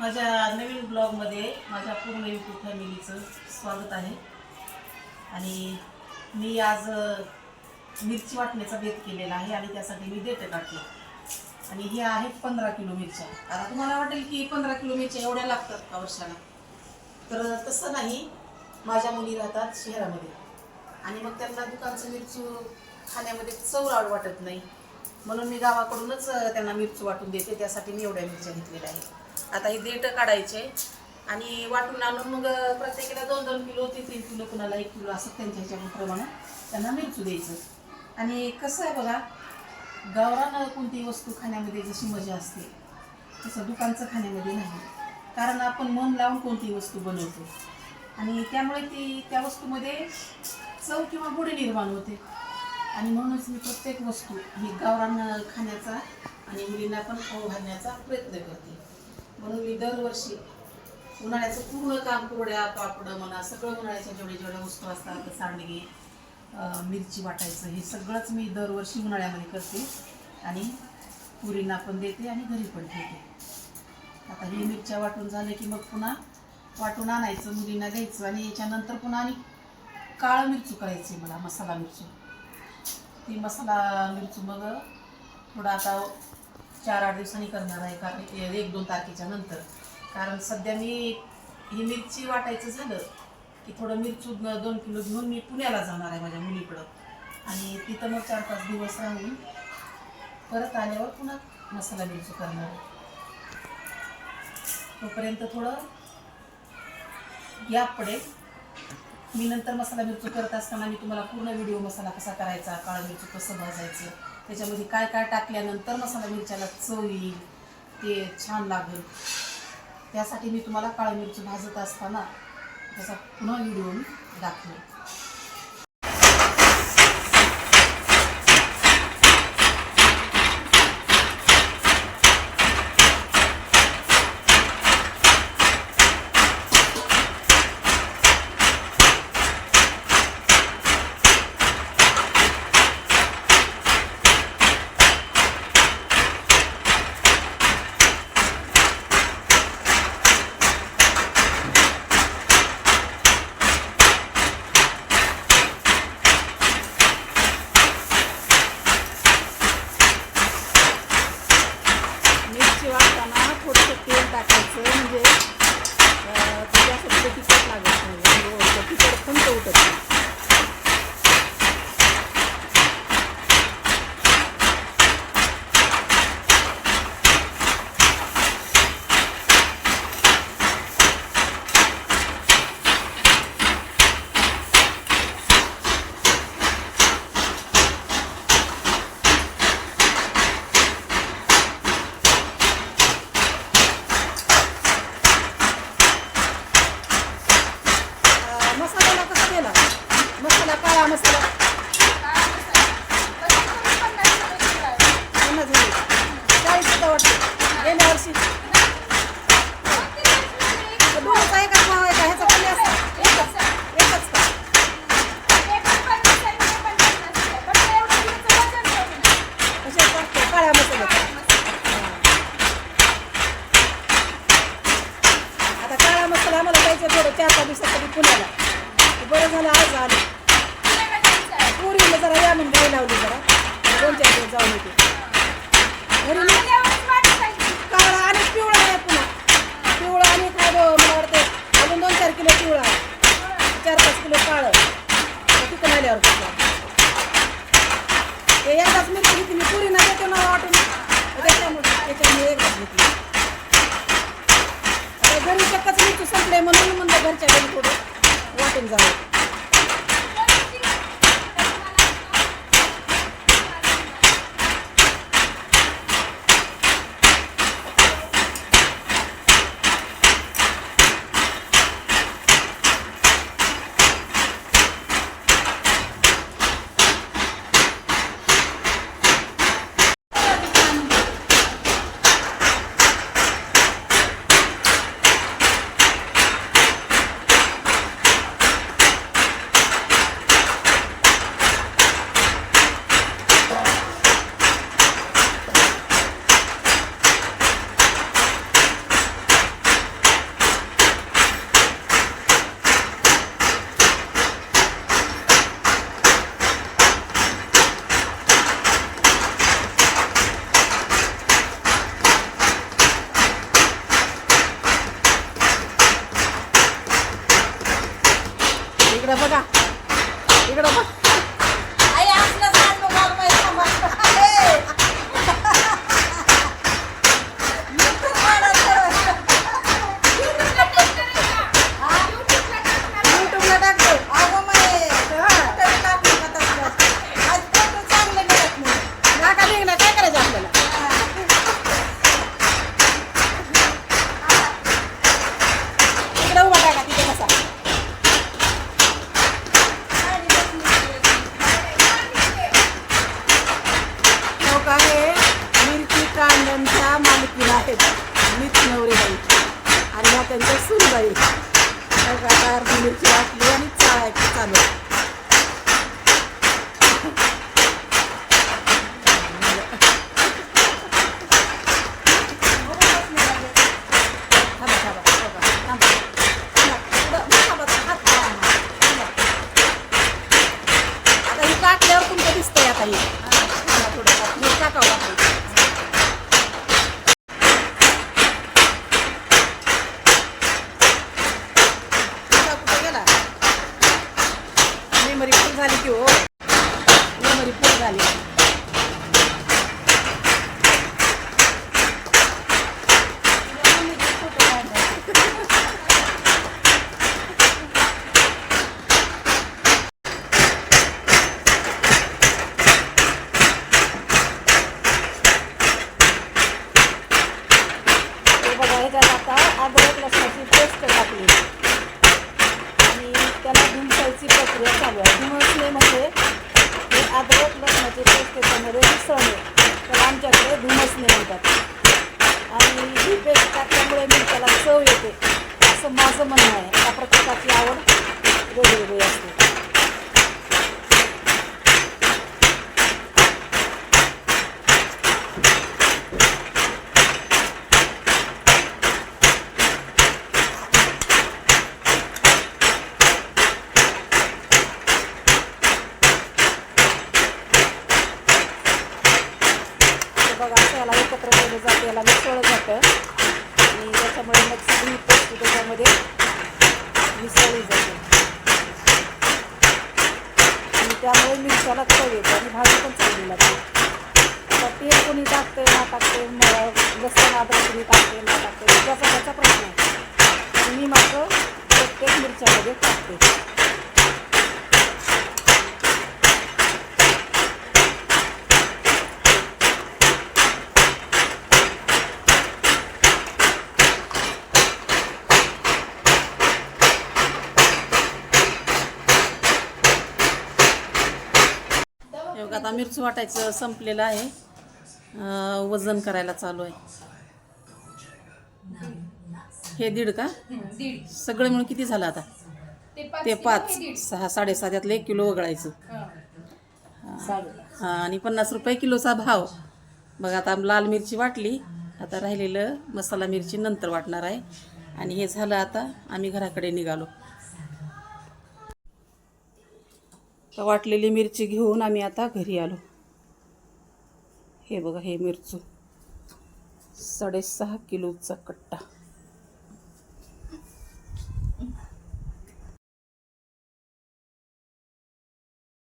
माझ्या नवीन ब्लॉगमध्ये माझ्या पूर्ण यूट्यूब फॅमिलीचं स्वागत आहे. आणि मी आज मिरची वाटण्याचा बेत केलेला आहे आणि त्यासाठी मी देते काढते. आणि हे आहेत पंधरा किलो मिरच्या. आता तुम्हाला वाटेल की पंधरा किलो मिरच्या एवढ्या लागतात का वर्षाला? तर तसं नाही. माझ्या मुली राहतात शहरामध्ये. आणि मग त्यांना दुकानचं मिरची खाण्यामध्ये चव लाड वाटत नाही. म्हणून मी गावाकडूनच त्यांना मिरची वाटून देते. त्यासाठी मी एवढ्या मिरच्या घेतलेल्या आहेत. आता हे देठं काढायचे आणि वाटून आणून मग प्रत्येकाला दोन दोन किलो ते तीन किलो कुणाला एक किलो असं त्यांच्या ह्याच्याप्रमाणे त्यांना मिरचू द्यायचं. आणि कसं आहे बघा गावरान कोणती वस्तू खाण्यामध्ये जशी मजा असते तसं दुकानचं खाण्यामध्ये नाही. कारण आपण मन लावून कोणती वस्तू बनवतो. आणि त्यामुळे ती त्या वस्तूमध्ये चव किंवा गोडी निर्माण होते. आणि म्हणूनच मी प्रत्येक वस्तू ही गावरान खाण्याचा आणि मुलींना पण खाऊ घालण्याचा प्रयत्न करते. म्हणून मी दरवर्षी उन्हाळ्याचं पूर्ण काम कुरड्या पापडं म्हणा सगळं उन्हाळ्याच्या जेवढे जेवढ्या वस्तू असतात सांडगे मिरची वाटायचं हे सगळंच मी दरवर्षी उन्हाळ्यामध्ये करते आणि पुरींना पण देते आणि घरी पण ठेवते. आता हे मिरच्या वाटून झाले की मग पुन्हा वाटून आणायचं मुलींना द्यायचं आणि याच्यानंतर पुन्हा आणि काळं मिरची करायची मला मसाला मिरची. ती मसाला मिरची मग थोडं आता चार आठ दिवसांनी करणार आहे का एक दोन तारखेच्या नंतर. कारण सध्या मी ही मिरची वाटायचं झालं की थोडं मिरचू दोन किलो घेऊन मी पुण्याला जाणार आहे माझ्या मुलीकडं. आणि तिथं मग चार पाच दिवस राहून परत आल्यावर पुन्हा मसाला मिरची करणार आहे. तोपर्यंत थोडं गॅप पडेल. मी नंतर मसाला मिरची करत असताना मी तुम्हाला पूर्ण व्हिडिओ मसाला कसा करायचा काळं मिरची कसं भाजायचं त्याच्यामध्ये काय काय टाकल्यानंतर मसाला मिरच्याला चव येईल ते छान लागेल. त्यासाठी मी तुम्हाला काळी मिरची भाजत असताना त्याचा पुन्हा व्हिडिओ मी दाखवेल मिरची वाटताना थोडंसं तेल टाकायचं म्हणजे अं, त्याच्यासाठी ते तिखट लागत नाही म्हणजे ते तिखट खंत उठत नाही अं, मसाल्याला कसा दिला मसाला काळा मसाला पन्नास झाली चाळीस सुद्धा वाटते गेल्या वर्षी दोनच आहे का भाव आहे का ह्याचा कमी असतं एकच एकच का कशात वाटते काळ्या मसाल्याचा आता काळा मसाला मला जायचं थोडं चार पाच दिवसासाठी पुण्याला. बरं झालं आज आलं. पुरीला जरा या म्हणून गाई लावली जरा. दोन चार दिवस जाऊन येते. घरी काळा आणि पिवळा आहे पुन्हा. पिवळा आणि काय मला वाटतं अजून दोन चार किलो पिवळा आहे. चार पाच किलो काळं मग तिथं आल्यावर ते एकदाच मिरची घेतली. मी पुरीना देतो ना वाटून. त्याच्यामुळे त्याच्यामुळे एकदाच घेतली. घरी चक्कच संपले म्हणून म्हणलं घरच्या घरी थोडं वाटून जावं. आमच्याकडे धुमसणे म्हणतात आणि ही पेस्ट टाकल्यामुळे मिरच्याला चव येते असं माझं म्हणणं आहे. त्या प्रत्येकाची आवड वेगवेगळी असते. असं याला एकत्र केलं जातं याला मिसळलं जातं. आणि त्याच्यामुळे मग सगळी पेस्ट त्याच्यामध्ये मिसळली जाते. आणि त्यामुळे मिरच्याला चव येते आणि भाजी पण चांगली लागते. आता तेल कोणी टाकते ना टाकते म- लसूण अद्रक कोणी टाकते ना टाकते त्याचा त्याचा प्रश्न आहे. मी मात्र प्रत्येक मिरच्यामध्ये टाकते. बघा आता मिरची वाटायचं संपलेलं आहे. वजन करायला चालू आहे. हे दीड का? दीड सगळं मिळून किती झालं आता? ते पाच सहा साडेसात यातलं एक किलो वगळायचं. हा. हां आणि पन्नास रुपये किलोचा भाव. बघा आता लाल मिरची वाटली. आता राहिलेलं मसाला मिरची नंतर वाटणार आहे. आणि हे झालं आता आम्ही घराकडे निघालो. तर वाटलेली मिरची घेऊन आम्ही आता घरी आलो. हे बघा हे मिरचू. साडेसहा किलोचा कट्टा.